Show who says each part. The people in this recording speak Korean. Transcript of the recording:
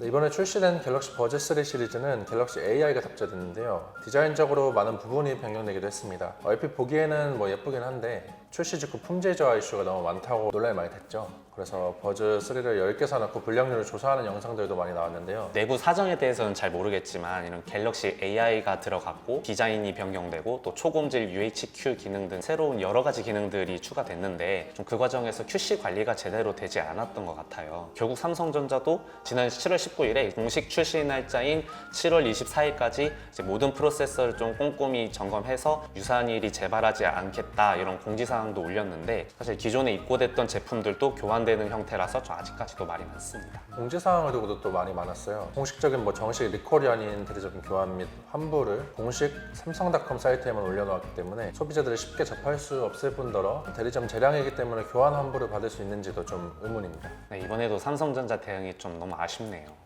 Speaker 1: 네, 이번에 출시된 갤럭시 버즈 3 시리즈는 갤럭시 AI가 탑재됐는데요. 디자인적으로 많은 부분이 변경되기도 했습니다. 얼핏 보기에는 뭐 예쁘긴 한데 출시 직후 품질 저하 이슈가 너무 많다고 논란이 많이 됐죠. 그래서 버즈 3를 10개 사놓고 불량률을 조사하는 영상들도 많이 나왔는데요.
Speaker 2: 내부 사정에 대해서는 잘 모르겠지만 이런 갤럭시 AI가 들어갔고 디자인이 변경되고 또 초고음질 UHQ 기능 등 새로운 여러 가지 기능들이 추가됐는데 좀 그 과정에서 QC 관리가 제대로 되지 않았던 것 같아요. 결국 삼성전자도 지난 7월 19일에 공식 출시 날짜인 7월 24일까지 모든 프로세서를 좀 꼼꼼히 점검해서 유사한 일이 재발하지 않겠다 이런 공지사항도 올렸는데 사실 기존에 입고됐던 제품들도 교환 되는 형태라서 좀 아직까지도 말이 많습니다.
Speaker 1: 공지사항을 두고도 또 많이 많았어요. 공식적인 뭐 정식 리콜이 아닌 대리적인 교환 및 환불을 공식 삼성닷컴 사이트에만 올려놓았기 때문에 소비자들이 쉽게 접할 수 없을 뿐더러 대리점 재량이기 때문에 교환 환불을 받을 수 있는지도 좀 의문입니다.
Speaker 2: 네, 이번에도 삼성전자 대응이 좀 너무 아쉽네요.